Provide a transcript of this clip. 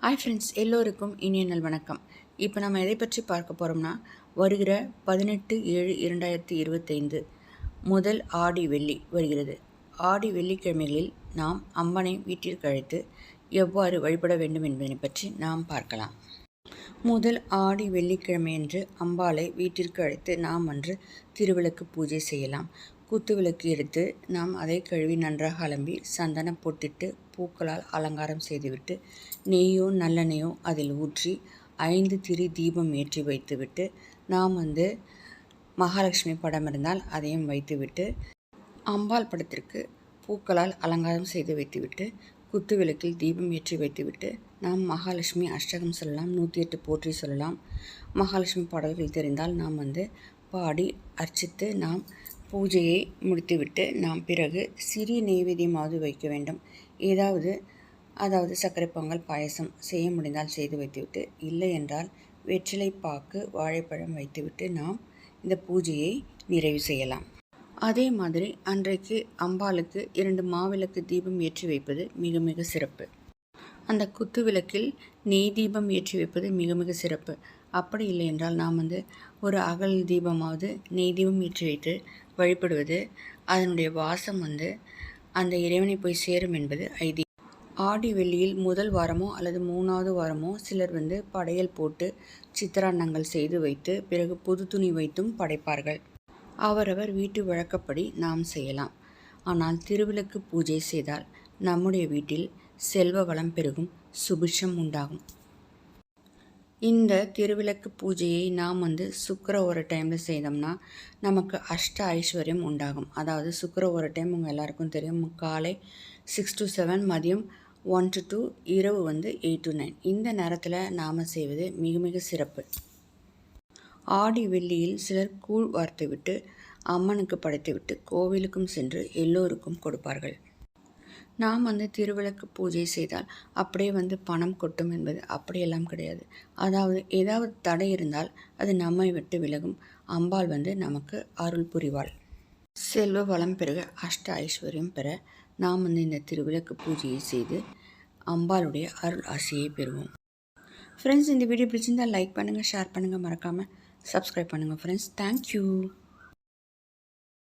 Hi friends எல்லோருக்கும் இனிய நல் வணக்கம். இப்போ நம்ம எதை பற்றி பார்க்க போகிறோம்னா வருகிற பதினெட்டு ஏழு இரண்டாயிரத்தி இருபத்தைந்து முதல் ஆடி வெள்ளி வருகிறது. ஆடி வெள்ளிக்கிழமைகளில் நாம் அம்மனை வீட்டிற்கு அழைத்து எவ்வாறு வழிபட வேண்டும் என்பதை பற்றி நாம் பார்க்கலாம். முதல் ஆடி வெள்ளிக்கிழமையன்று அம்பாளை வீட்டிற்கு அழைத்து நாம் அன்று திருவிளக்கு பூஜை செய்யலாம். குத்து விளக்கு எடுத்து நாம் அதை கழுவி நன்றாக அலம்பி சந்தனம் பொட்டிட்டு பூக்களால் அலங்காரம் செய்துவிட்டு நெய்யோ நல்லெண்ணெயோ அதில் ஊற்றி ஐந்து திரி தீபம் ஏற்றி வைத்துவிட்டு நாம் வந்து மகாலட்சுமி படம் இருந்தால் அதையும் வைத்துவிட்டு அம்பாள் படத்திற்கு பூக்களால் அலங்காரம் செய்து வைத்துவிட்டு குத்து விளக்கில் தீபம் ஏற்றி வைத்துவிட்டு நாம் மகாலட்சுமி அஷ்டகம் சொல்லலாம் நூற்றி எட்டு போற்றி சொல்லலாம். மகாலட்சுமி பாடல்கள் தெரிந்தால் நாம் வந்து பாடி அர்ச்சித்து நாம் பூஜையை முடித்துவிட்டு நாம் பிறகு சிறிய நெய்வேதியமாவது வைக்க வேண்டும். ஏதாவது அதாவது சர்க்கரை பொங்கல் பாயசம் செய்ய முடிந்தால் செய்து வைத்துவிட்டு இல்லை என்றால் வெற்றிலை பாக்கு வாழைப்பழம் வைத்துவிட்டு நாம் இந்த பூஜையை நிறைவு செய்யலாம். அதே மாதிரி அன்றைக்கு அம்பாளுக்கு இரண்டு மாவிளக்கு தீபம் ஏற்றி வைப்பது மிக மிக சிறப்பு. அந்த குத்து விளக்கில் நெய் தீபம் ஏற்றி வைப்பது மிக மிக சிறப்பு. அப்படி இல்லை என்றால் நாம் வந்து ஒரு அகல் தீபமாவது நெய் தீபம் ஏற்றி வைத்து வழிபடுவது அதனுடைய வாசம் வந்து அந்த இறைவனை போய் சேரும் என்பது ஐதீகம். ஆடி வெள்ளியில் முதல் வாரமோ அல்லது மூணாவது வாரமோ சிலர் வந்து படையல் போட்டு சித்திரான்னங்கள் செய்து வைத்து பிறகு புது துணி வைத்தும் படைப்பார்கள். அவரவர் வீட்டு வழக்கப்படி நாம் செய்யலாம். ஆனால் திருவிளக்கு பூஜை செய்தால் நம்முடைய வீட்டில் செல்வ வளம் பெருகும் சுபிஷம் உண்டாகும். இந்த திருவிளக்கு பூஜையை நாம் வந்து சுக்கர ஒரு டைமில் செய்தோம்னா நமக்கு அஷ்ட ஐஸ்வர்யம் உண்டாகும். அதாவது சுக்கர ஒரு டைம் உங்கள் எல்லாருக்கும் தெரியும். காலை சிக்ஸ் டு செவன் மதியம் ஒன் டு டூ இரவு வந்து எயிட் டு நைன் இந்த நேரத்தில் நாம் செய்வது மிக மிக சிறப்பு. ஆடி வெள்ளியில் சிலர் கூழ் வார்த்து விட்டு அம்மனுக்கு படைத்துவிட்டு கோவிலுக்கும் சென்று எல்லோருக்கும் கொடுப்பார்கள். நாம் வந்து திருவிளக்கு பூஜை செய்தால் அப்படியே வந்து பணம் கொட்டும் என்பது அப்படியெல்லாம் கிடையாது. அதாவது ஏதாவது தடை இருந்தால் அது நம்மை விட்டு விலகும். அம்பாள் வந்து நமக்கு அருள் புரிவாள். செல்வ வளம் பெருக அஷ்ட ஐஸ்வர்யம் பெற நாம் வந்து இந்த திருவிளக்கு பூஜையை செய்து அம்பாளுடைய அருள் ஆசையை பெறுவோம். ஃப்ரெண்ட்ஸ் இந்த வீடியோ பிடிச்சிருந்தால் லைக் பண்ணுங்கள் ஷேர் பண்ணுங்கள் மறக்காமல் சப்ஸ்கிரைப் பண்ணுங்கள் ஃப்ரெண்ட்ஸ் தேங்க்யூ